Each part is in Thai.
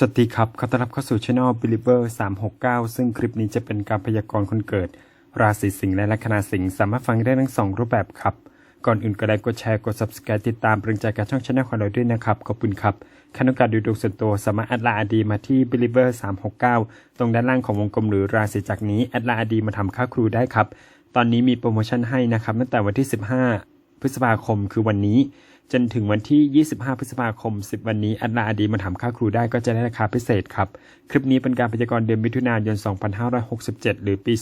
สวัสดีครับ ขอต้อนรับเข้าสู่ช่อง Believer 369 ซึ่งคลิปนี้จะเป็นการพยากรณ์คนเกิด ราศีสิงห์และลัคนาสิงห์สามารถฟังได้ทั้งสองรูปแบบครับ ก่อนอื่นก็ได้กดแชร์กด subscribe ติดตามเป็นกำลังใจกับช่องช anel ของเราด้วยนะครับ ขอบคุณครับขั้นตองการดูดวงส่วนตัวสามารถแอดไลน์อดีมาที่ Believer 369 ตรงด้านล่างของวงกลมหรือราศีจากนี้แอดไลน์อดีมาทำค่าครูได้ครับ ตอนนี้มีโปรโมชั่นให้นะครับตั้งแต่วันที่ 15 พฤษภาคมคือวันนี้ จนถึงวันที่ 25 พฤษภาคม 10 วันนี้อัตราอดีมาถามค่าครูได้ก็จะได้ราคาพิเศษครับ คลิปนี้เป็นการพยากรณ์เดือนมิถุนายน 2567 หรือปี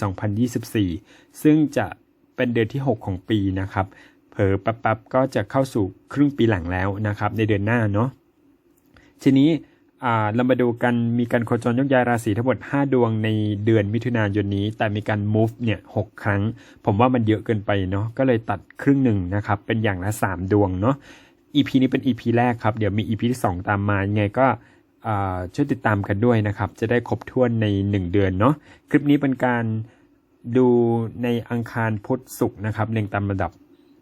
2024 ซึ่งจะเป็นเดือนที่ 6 ของปีนะครับ เผลอแป๊บๆก็จะเข้าสู่ครึ่งปีหลังแล้วนะครับ ในเดือนหน้าเนาะ ทีนี้เรามาดูกันมีการโคจรยกย้ายราศีทั้งหมด 5 ดวงในเดือนมิถุนายนนี้ แต่มีการ move เนี่ยหครั้ง ผมว่ามันเยอะเกินไปเนาะก็เลยตัดครึ่งหนึ่งนะครับ เป็นอย่างละ 3 ดวงเนาะ EP นี้เป็น EP แรกครับ เดี๋ยวมี EP ที่ 2 ตามมายังไงก็ช่วยติดตามกันด้วยนะครับ จะได้ครบถ้วนใน 1 เดือนเนาะคลิปนี้เป็นการดูในอังคารพุธศุกร์นะครับเรียงตามระดับ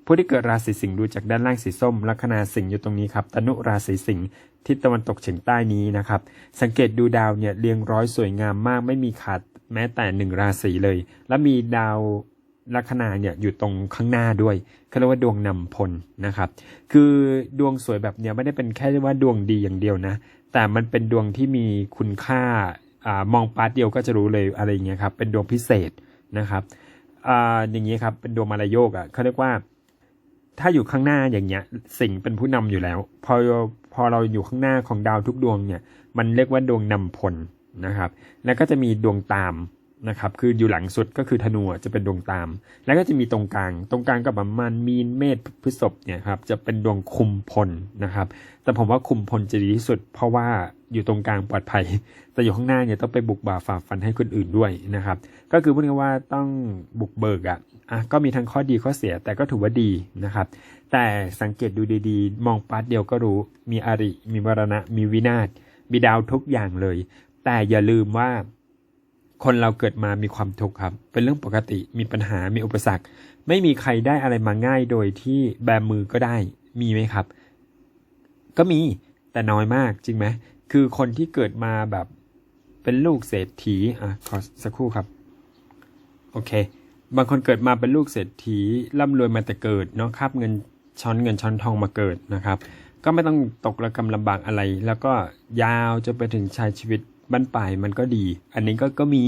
ผู้ที่เกิดราศีสิงห์ดูจากด้านล่างสีส้ม ลัคนาสิงห์อยู่ตรงนี้ครับตนุราศีสิงห์ทิศตะวันตกเฉียงใต้นี้นะครับ สังเกตดูดาวเนี่ยเรียงร้อยสวยงามมาก ไม่มีขาดแม้แต่หนึ่งราศีเลย และมีดาว ลัคนาเนี่ยอยู่ตรงข้างหน้าด้วยเขาเรียกว่าดวงนำพลนะครับ คือดวงสวยแบบเนี้ยไม่ได้เป็นแค่ว่าดวงดีอย่างเดียวนะ แต่มันเป็นดวงที่มีคุณค่าอามองปาร์ตเดียวก็จะรู้เลยอะไรเงี้ยครับ เป็นดวงพิเศษนะครับอ่าอย่างนี้ครับเป็นดวงมารโยกอะเขาเรียกว่า ถ้าอยู่ข้างหน้าอย่างเงี้ย สิ่งเป็นผู้นำอยู่แล้ว พอพอเราอยู่ข้างหน้าของดาวทุกดวงเนี่ย มันเรียกว่าดวงนำพลนะครับ แล้วก็จะมีดวงตาม นะครับคืออยู่หลังสุดก็คือธนูจะเป็นดวงตาม แล้วก็จะมีตรงกลาง ตรงกลางกับประมาณมีนเมษพฤษภเนี่ยครับจะเป็นดวงคุมพลนะครับ แต่ผมว่าคุมพลจะดีที่สุด เพราะว่าอยู่ตรงกลางปลอดภัย แต่อยู่ข้างหน้าเนี่ยต้องไปบุกบ่าฝ่าฟันให้คนอื่นด้วยนะครับ ก็คือพูดง่ายว่าต้องบุกเบิกอะอะก็มีทั้งข้อดีข้อเสียแต่ก็ถือว่าดีนะครับ แต่สังเกตดูดีๆ มองปาร์ตเดียวก็รู้มีอริ มีมรณะ มีวินาศมีดาวทุกอย่างเลย แต่อย่าลืมว่า คนเราเกิดมามีความทุกข์ครับ เป็นเรื่องปกติมีปัญหามีอุปสรรค ไม่มีใครได้อะไรมาง่ายโดยที่แบมือก็ได้มีไหมครับ ก็มีแต่น้อยมากจริงไหมคือคนที่เกิดมาแบบเป็นลูกเศรษฐีอะขอสักครู่ครับ โอเค บางคนเกิดมาเป็นลูกเศรษฐีร่ำรวยมาแต่เกิดเนาะคาบเงินช้อนเงินช้อนทองมาเกิดนะครับ ก็ไม่ต้องตกระกำลำบากอะไร แล้วก็ยาวจะไปถึงชายชีวิต บ้านปลายมันก็ดี อันนี้ก็ก็มี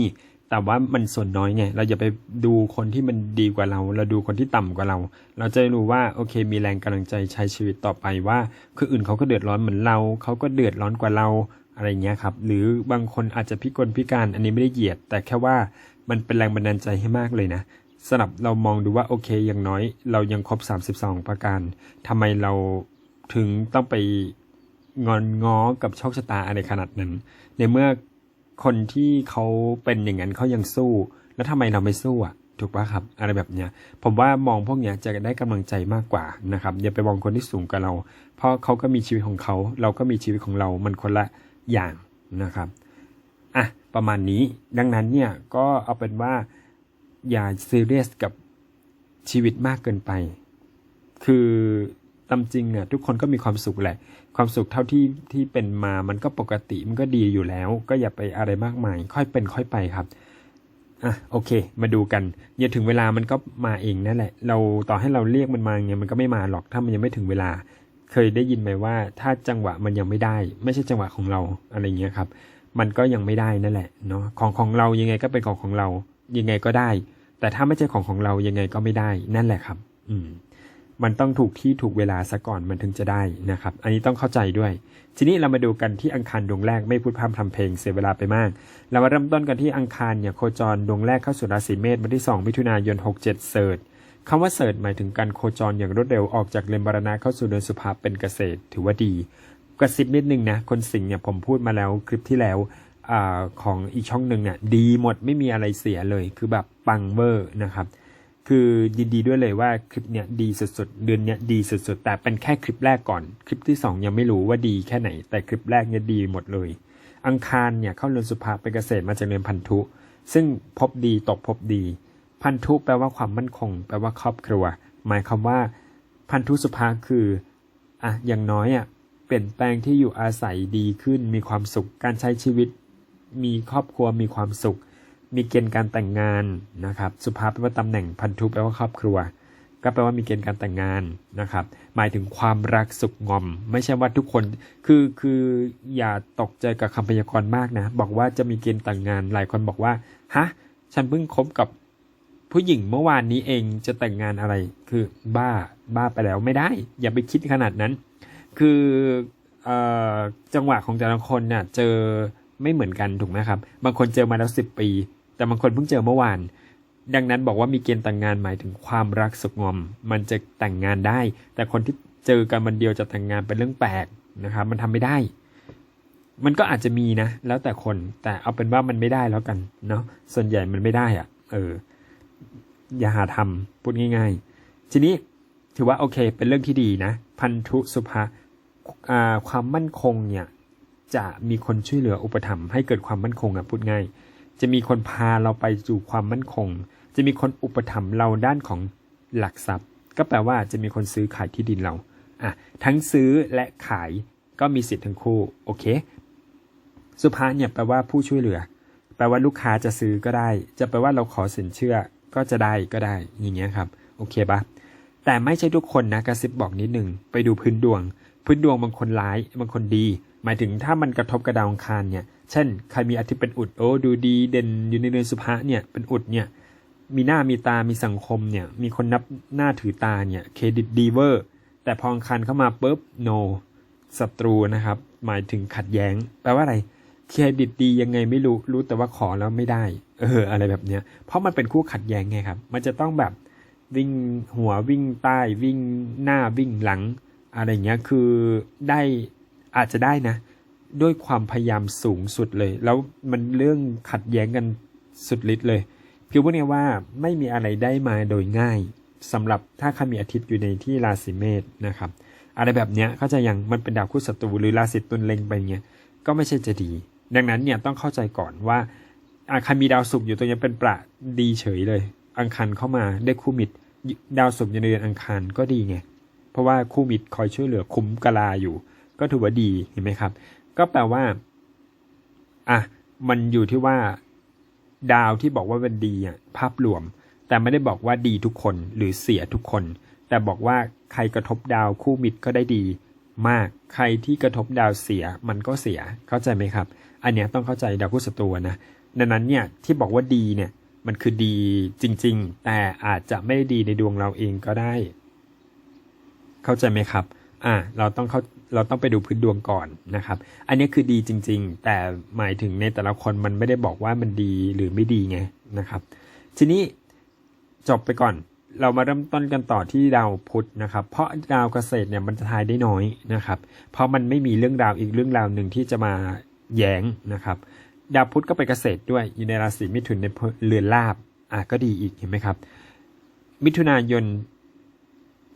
แต่ว่ามันส่วนน้อยไง เราอย่าไปดูคนที่มันดีกว่าเรา เราดูคนที่ต่ำกว่าเรา เราจะรู้ว่าโอเค มีแรงกำลังใจใช้ชีวิตต่อไปว่าคืออื่นเขาก็เดือดร้อนเหมือนเรา เขาก็เดือดร้อนกว่าเราอะไรเงี้ยครับ หรือบางคนอาจจะพิกลพิการ อันนี้ไม่ได้เหยียด แต่แค่ว่ามันเป็นแรงบันดาลใจให้มากเลยนะสำหรับเรามองดูว่าโอเคอย่างน้อย เรายังครบ 32 ประการทำไมเราถึงต้องไป งอนง้อกับโชคชะตาอะไรขนาดนั้น ในเมื่อคนที่เขาเป็นอย่างนั้นเขายังสู้ แล้วทำไมเราไม่สู้อะถูกปะครับ อะไรแบบเนี้ย ผมว่ามองพวกเนี้ยจะได้กำลังใจมากกว่านะครับอย่าไปมองคนที่สูงกว่าเรา เพราะเขาก็มีชีวิตของเขา เราก็มีชีวิตของเรามันคนละอย่างนะครับอะประมาณนี้ดังนั้นเนี่ยก็เอาเป็นว่าอย่าซีเรียสกับชีวิตมากเกินไป คือ ตามจริงอะทุกคนก็มีความสุขแหละ ความสุขเท่าที่ที่เป็นมามันก็ปกติมันก็ดีอยู่แล้ว ก็อย่าไปอะไรมากมาย ค่อยเป็นค่อยไปครับอะโอเค มาดูกันอย่าถึงเวลามันก็มาเองนั่นแหละ เราต่อให้เราเรียกมันมาเงี้ยมันก็ไม่มาหรอกถ้ามันยังไม่ถึงเวลา เคยได้ยินไหมว่า ถ้าจังหวะมันยังไม่ได้ ไม่ใช่จังหวะของเราอะไรเงี้ยครับ มันก็ยังไม่ได้นั่นแหละเนาะของของเรายังไงก็เป็นของของเรา ยังไงก็ได้ แต่ถ้าไม่ใช่ของของเรายังไงก็ไม่ได้นั่นแหละครับ อืม มันต้องถูกที่ถูกเวลาซะก่อนมันถึงจะได้นะครับ อันนี้ต้องเข้าใจด้วย ทีนี้เรามาดูกันที่อังคารดวงแรกไม่พูดพร่ำทำเพลงเสียเวลาไปมาก เรามาเริ่มต้นกันที่อังคารเนี่ยโคจรดวงแรกเข้าสู่ราศีเมษวันที่ 2 มิถุนายน 67 เสิร์ชคำว่าเสิร์ชหมายถึงการโคจรอย่างรวดเร็วออกจากเลนบารณะเข้าสู่เดือนสุภาพเป็นเกษตร ถือว่าดีกระซิบนิดนึงนะคนสิงห์เนี่ยผมพูดมาแล้วคลิปที่แล้วอของอีกช่องหนึ่งเนี่ยดีหมดไม่มีอะไรเสียเลยคือแบบปังเวอร์นะครับ คือยินดีด้วยเลยว่าคลิปเนี้ยดีสุดๆเดือนเนี้ยดีสุดๆแต่เป็นแค่คลิปแรกก่อน คลิปที่ 2 ยังไม่รู้ว่าดีแค่ไหน แต่คลิปแรกเนี่ยดีหมดเลย อังคารเนี่ยเข้าเรือนสุภาเป็นเกษตรมาจากเรือนพันธุ ซึ่งพบดีตกพบดี พันธุแปลว่าความมั่นคง แปลว่าครอบครัว หมายความว่า พันธุสุภาคืออะอย่างน้อยอะเปลี่ยนแปลงที่อยู่อาศัยดีขึ้นมีความสุขการใช้ชีวิต มีครอบครัวมีความสุข มีเกณฑ์การแต่งงานนะครับ สุภาพแปลว่าตำแหน่งพันธุแปลว่าครอบครัว ก็แปลว่ามีเกณฑ์การแต่งงานนะครับ หมายถึงความรักสุขงอม ไม่ใช่ว่าทุกคนคือคืออย่าตกใจกับคำพยากรณ์มากนะ บอกว่าจะมีเกณฑ์แต่งงานหลายคนบอกว่าฮะฉันเพิ่งคบกับผู้หญิงเมื่อวานนี้เองจะแต่งงานอะไรคือบ้าบ้าไปแล้วไม่ได้ อย่าไปคิดขนาดนั้น คือออจังหวะของแต่ละคนเนี่ยเจอไม่เหมือนกันถูกไหมครับ บางคนเจอมาแล้วสิบปี แต่บางคนเพิ่งเจอเมื่อวาน ดังนั้นบอกว่ามีเกณฑ์แต่งงานหมายถึงความรักสุขงอม มันจะแต่งงานได้ แต่คนที่เจอกันวันเดียวจะแต่งงานเป็นเรื่องแปลกนะครับ มันทำไม่ได้ มันก็อาจจะมีนะ แล้วแต่คน แต่เอาเป็นว่ามันไม่ได้แล้วกันเนาะ ส่วนใหญ่มันไม่ได้อะเออ อย่าหาทำพูดง่าย ๆ ทีนี้ถือว่าโอเค เป็นเรื่องที่ดีนะ พันธุสุภาความมั่นคงเนี่ยจะมีคนช่วยเหลืออุปถัมภ์ให้เกิดความมั่นคงอะพูดง่าย จะมีคนพาเราไปสู่ความมั่นคง จะมีคนอุปถัมภ์เราด้านของหลักทรัพย์ ก็แปลว่าจะมีคนซื้อขายที่ดินเราอะทั้งซื้อและขายก็มีสิทธิ์ทั้งคู่โอเค สุภาเนี่ยแปลว่าผู้ช่วยเหลือ แปลว่าลูกค้าจะซื้อก็ได้ จะแปลว่าเราขอสินเชื่อก็จะได้ก็ได้ อย่างเงี้ยครับโอเคปะแต่ไม่ใช่ทุกคนนะกระซิบบอกนิดนึงไปดูพื้นดวง พื้นดวงบางคนร้ายบางคนดี หมายถึงถ้ามันกระทบกระดาวอังคารเนี่ย เช่น ใครมีอาทิตย์เป็นอุดโอ้ดูดีเด่นอยู่ในเดือนสุภาเนี่ยเป็นอุดเนี่ยมีหน้ามีตามีสังคมเนี่ยมีคนนับหน้าถือตาเนี่ยเครดิตดีเวอร์แต่พองคารเข้ามาปุ๊บโนศัตรูนะครับ หมายถึงขัดแย้ง แปลว่าอะไรเครดิตดียังไงไม่รู้รู้แต่ว่าขอแล้วไม่ได้ เออ อะไรแบบเนี้ยเพราะมันเป็นคู่ขัดแย้งไงครับ มันจะต้องแบบวิ่งหัววิ่งใต้วิ่งหน้าวิ่งหลัง อะไรเงี้ยคือได้อาจจะได้นะ ด้วยความพยายามสูงสุดเลย แล้วมันเรื่องขัดแย้งกันสุดฤทธิ์เลยคือพวกเนี้ยว่าไม่มีอะไรได้มาโดยง่ายสำหรับถ้าใครมีอาทิตย์อยู่ในที่ราศีเมษนะครับ อะไรแบบเนี้ยเขาจะยังมันเป็นดาวคู่ศัตรูหรือราศีตุลเล็งไปเงี้ยก็ไม่ใช่จะดี ดังนั้นเนี่ยต้องเข้าใจก่อนว่าอาคารมีดาวศุกร์อยู่ตรงนี้เป็นประดีเฉยเลย อังคารเข้ามาได้คู่มิตรดาวศุกร์อยู่ในเดือนอังคารก็ดีไงเพราะว่าคู่มิตรคอยช่วยเหลือคุ้มกลาอยู่ ก็ถือว่าดีเห็นไหมครับ ก็แปลว่าอะมันอยู่ที่ว่า ดาวที่บอกว่าเป็นดีอะภาพรวม แต่ไม่ได้บอกว่าดีทุกคนหรือเสียทุกคน แต่บอกว่าใครกระทบดาวคู่มิตรก็ได้ดี มากใครที่กระทบดาวเสียมันก็เสียเข้าใจไหมครับ อันเนี้ยต้องเข้าใจดาวคู่ศัตรูนะดังนั้นเนี่ยที่บอกว่าดีเนี่ยมันคือดีจริง ๆ แต่อาจจะไม่ได้ดีในดวงเราเองก็ได้ เข้าใจไหมครับ อ่า เราต้องเข้า เราต้องไปดูพื้นดวงก่อนนะครับ อันนี้คือดีจริง ๆ แต่หมายถึงในแต่ละคนมันไม่ได้บอกว่ามันดีหรือไม่ดีไงนะครับ ทีนี้จบไปก่อนเรามาเริ่มต้นกันต่อที่ดาวพุธนะครับ เพราะดาวเกษตรเนี่ยมันจะทายได้น้อยนะครับ เพราะมันไม่มีเรื่องราวอีกเรื่องราวหนึ่งที่จะมาแย้งนะครับ ดาวพุธก็ไปเกษตรด้วยอยู่ในราศีมิถุนในเรือนลาบอะก็ดีอีกเห็นไหมครับ มิถุนายน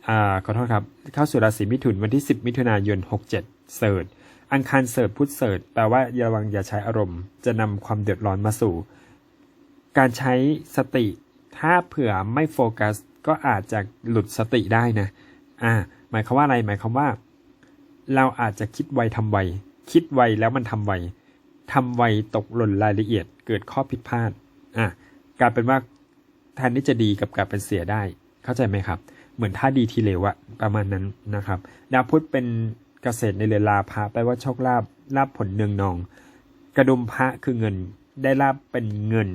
อ่าขอโทษครับ เข้าสู่ราศีมิถุนวันที่ 10 มิถุนายน 67 เสิร์ชอังคารเสิร์ชพุธเสิร์ชแปลว่าอย่าระวังอย่าใช้อารมณ์ จะนำความเดือดร้อนมาสู่ การใช้สติ ถ้าเผื่อไม่โฟกัส ก็อาจจะหลุดสติได้นะ อ่า หมายความว่าอะไร หมายความว่า เราอาจจะคิดไวทำไว คิดไวแล้วมันทำไวทำไวตกหล่นรายละเอียด เกิดข้อผิดพลาด อะกลายเป็นว่าแทนที่จะดีกับกลายเป็นเสียได้ เข้าใจไหมครับ เหมือนท่าดีทีเลวอะประมาณนั้นนะครับ ดาวพุธเป็นเกษตรในเรือลาภะแปลว่าโชคลาภลาภผลเนืองนอง กระดุมพระคือเงินได้ลาบเป็นเงิน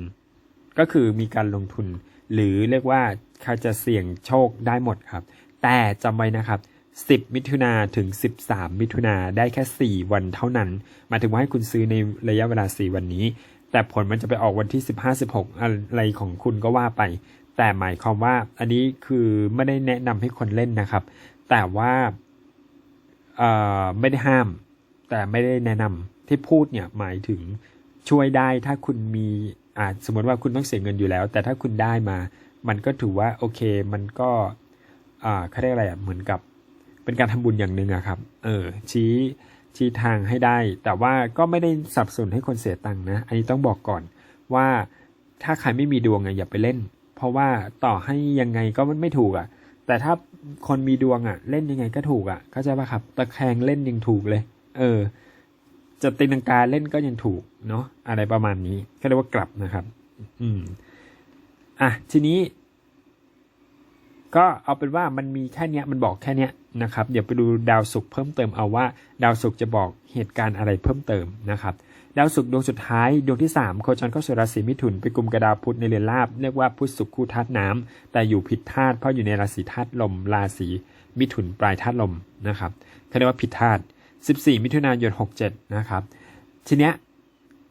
ก็คือมีการลงทุน หรือเรียกว่าเขาจะเสี่ยงโชคได้หมดครับ แต่จำไว้นะครับ10 มิถุนาถึง 13 มิถุนาได้แค่ 4 วันเท่านั้นหมายถึงว่าให้คุณซื้อในระยะเวลา 4 วันนี้ แต่ผลมันจะไปออกวันที่ 15 16 อะไรของคุณก็ว่าไป แต่หมายความว่าอันนี้คือไม่ได้แนะนำให้คนเล่นนะครับ แต่ว่าเอ่อไม่ได้ห้าม แต่ไม่ได้แนะนำที่พูดเนี่ยหมายถึงช่วยได้ถ้าคุณมีอ่าสมมติว่าคุณต้องเสียเงินอยู่แล้ว แต่ถ้าคุณได้มา มันก็ถือว่าโอเค มันก็อ่าเขาเรียกอะไรอะเหมือนกับ เป็นการทำบุญอย่างหนึ่งอะครับ เออ ชี้ชี้ทางให้ได้ แต่ว่าก็ไม่ได้สับสนให้คนเสียตังค์นะ อันนี้ต้องบอกก่อนว่าถ้าใครไม่มีดวงอย่าไปเล่น เพราะว่าต่อให้ยังไงก็มันไม่ถูกอะแต่ถ้าคนมีดวงอะ เล่นยังไงก็ถูกอะเข้าใจป่ะครับ ตะแคงเล่นยังถูกเลย เออ จะตีนังกาเล่นก็ยังถูกเนาะอะไรประมาณนี้ก็เรียกว่ากลับนะครับ อืม อะทีนี้ ก็เอาเป็นว่ามันมีแค่เนี้ยมันบอกแค่เนี้ยนะครับ เดี๋ยวไปดูดาวศุกร์เพิ่มเติมเอาว่า ดาวศุกร์จะบอกเหตุการณ์อะไรเพิ่มเติมนะครับ ดาวศุกร์ดวงสุดท้ายดวงที่ 3 โคจรเข้าสู่ราศีมิถุนไปกลุ่มกระดาวพุธในเรือนราบเรียกว่าพุธศุกร์คู่ธาตุน้ำแต่อยู่ผิดธาตุเพราะอยู่ในราศีธาตุลม ราศีมิถุนปลายธาตุลมนะครับเขาเรียกว่าผิดธาตุ14 มิถุนายน 67 นะครับ ทีเนี้ย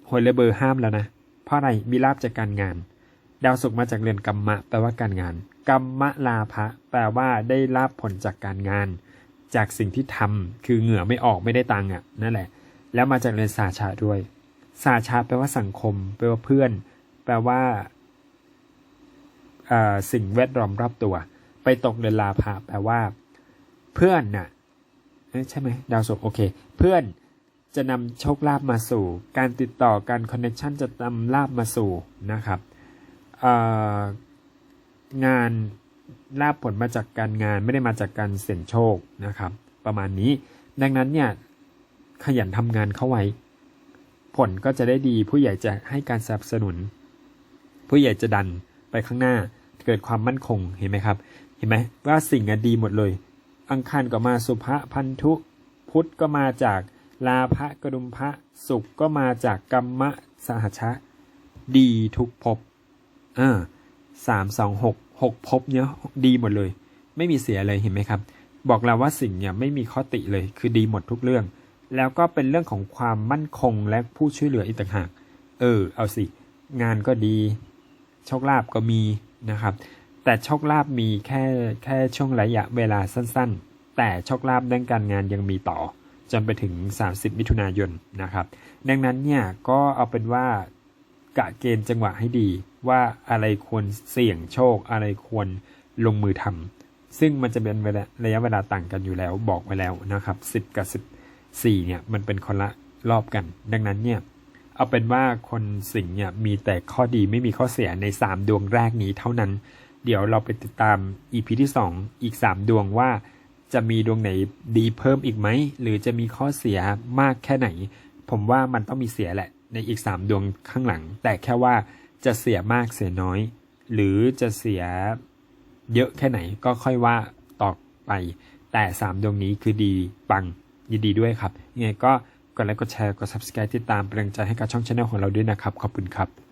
หวยเลเบอร์ห้ามแล้วนะ เพราะอะไรมีลาบจากการงาน ดาวศุกร์มาจากเรือนกรรมะแปลว่าการงานกรรมะลาภะแปลว่าได้ลาบผลจากการงาน จากสิ่งที่ทำคือเหงื่อไม่ออกไม่ได้ตังค์อะนั่นแหละ แล้วมาจากเรือนสาชาด้วย สาชาแปลว่าสังคม แปลว่าเพื่อน แปลว่าสิ่งแวดล้อมรอบตัว ไปตกเรือนลาภะแปลว่า เพื่อนน่ะใช่ไหมดาวศุกร์โอเค เพื่อนจะนำโชคลาภมาสู่ การติดต่อการคอนเนคชันจะนำลาภมาสู่นะครับงานลาภผลมาจากการงานไม่ได้มาจากการเสี่ยงโชคนะครับ ประมาณนี้ ดังนั้นเนี่ยขยันทำงานเข้าไว้ ผลก็จะได้ดีผู้ใหญ่จะให้การสนับสนุน ผู้ใหญ่จะดันไปข้างหน้าเกิดความมั่นคงเห็นไหมครับ เห็นไหมว่าสิ่งอะดีหมดเลย อังคารก็มาสุภะพันธุพุทธก็มาจากลาภะกระดุมพระศุกร์ก็มาจากกรรมะสหชะ ดีทุกภพอ่าสามสองหกหกภพเนี่ยดีหมดเลย ไม่มีเสียเลยเห็นไหมครับ บอกแล้วว่าสิ่งเนี่ยไม่มีข้อติเลย คือดีหมดทุกเรื่อง แล้วก็เป็นเรื่องของความมั่นคงและผู้ช่วยเหลืออีกต่างหาก เออ เอาสิ งานก็ดี โชคลาภก็มีนะครับ แต่โชคลาภมีแค่แค่ช่วงระยะเวลาสั้นๆ แต่โชคลาภด้านการงานยังมีต่อ จนไปถึง 30 มิถุนายนนะครับ ดังนั้นเนี่ยก็เอาเป็นว่ากะเกณฑ์จังหวะให้ดี ว่าอะไรควรเสี่ยงโชค อะไรควรลงมือทำซึ่งมันจะเป็นระยะเวลาต่างกันอยู่แล้วบอกไว้แล้วนะครับ 10 กับ 10 4เนี่ยมันเป็นคนละรอบกัน ดังนั้นเนี่ยเอาเป็นว่าคนสิงห์เนี่ยมีแต่ข้อดีไม่มีข้อเสียใน 3 ดวงแรกนี้เท่านั้น เดี๋ยวเราไปติดตาม EP ที่ 2 อีก 3 ดวงว่าจะมีดวงไหนดีเพิ่มอีกไหม หรือจะมีข้อเสียมากแค่ไหน ผมว่ามันต้องมีเสียแหละ ในอีก 3 ดวงข้างหลัง แต่แค่ว่าจะเสียมากเสียน้อย หรือจะเสียเยอะแค่ไหนก็ค่อยว่าต่อไป แต่ 3 ดวงนี้คือดีปัง ยินดีด้วยครับยังไงก็กดไลค์กดแชร์กด subscribe ติดตามเป็นกำลังใจให้กับช่องช anel ของเราด้วยนะครับ ขอบคุณครับ